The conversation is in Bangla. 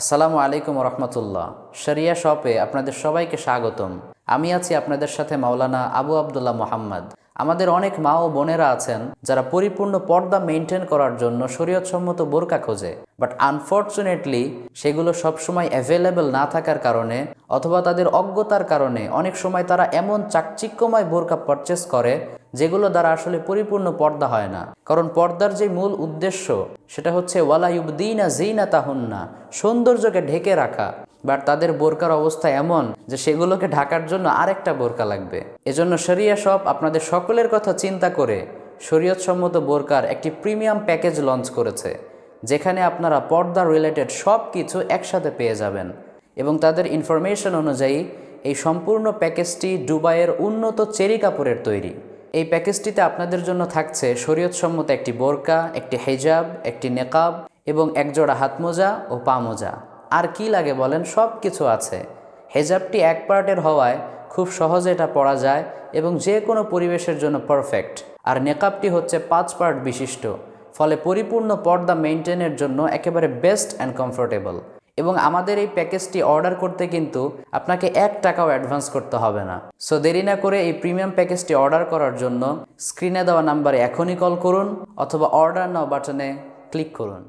আসসালামু আলাইকুম রহমতুল্লাহ। শরিয়া শপে আপনাদের সবাইকে স্বাগতম। আমি আছি আপনাদের সাথে মাওলানা আবু আবদুল্লাহ মোহাম্মদ। আমাদের অনেক মা ও বোনেরা আছেন যারা পরিপূর্ণ পর্দা মেনটেন করার জন্য শরীয়তসম্মত বোরকা খোঁজে। বাট আনফর্চুনেটলি সেগুলো সবসময় অ্যাভেলেবেল না থাকার কারণে অথবা তাদের অজ্ঞতার কারণে অনেক সময় তারা এমন চাকচিক্যময় বোরকা পারচেস করে যেগুলো দ্বারা আসলে পরিপূর্ণ পর্দা হয় না। কারণ পর্দার যে মূল উদ্দেশ্য সেটা হচ্ছে ওয়ালা ইউবদিনা জিনা তাহুন্না সৌন্দর্যকে ঢেকে রাখা। বাট তাদের বোরকার অবস্থা এমন যে সেগুলোকে ঢাকার জন্য আরেকটা বোরকা লাগবে। এজন্য শরিয়া শপ আপনাদের সকলের কথা চিন্তা করে শরীয়তসম্মত বোরকার একটি প্রিমিয়াম প্যাকেজ লঞ্চ করেছে, যেখানে আপনারা পর্দা রিলেটেড সব কিছু একসাথে পেয়ে যাবেন। এবং তাদের ইনফরমেশন অনুযায়ী, এই সম্পূর্ণ প্যাকেজটি দুবাইয়ের উন্নত চেরি কাপড়ের তৈরি। এই প্যাকেজটিতে আপনাদের জন্য থাকছে শরীয়তসম্মত একটি বোরকা, একটি হেজাব, একটি নেকাব এবং একজোড়া হাতমোজা ও পা মোজা। আর কি লাগে বলেন, সব কিছু আছে। হেজাবটি এক পার্টের হওয়ায় খুব সহজে এটা পরা যায় এবং যে কোনো পরিবেশের জন্য পারফেক্ট আর নেকাবটি হচ্ছে পাঁচ পার্ট বিশিষ্ট, ফলে পরিপূর্ণ পর্দা মেনটেনের জন্য একেবারে বেস্ট অ্যান্ড কমফোর্টেবল এবং আমাদের এই প্যাকেজটি অর্ডার করতে কিন্তু আপনাকে এক টাকাও অ্যাডভান্স করতে হবে না। সো দেরি না করে এই প্রিমিয়াম প্যাকেজটি অর্ডার করার জন্য স্ক্রিনে দেওয়া নাম্বারে এখনই কল করুন অথবা অর্ডার নাও বাটনে ক্লিক করুন।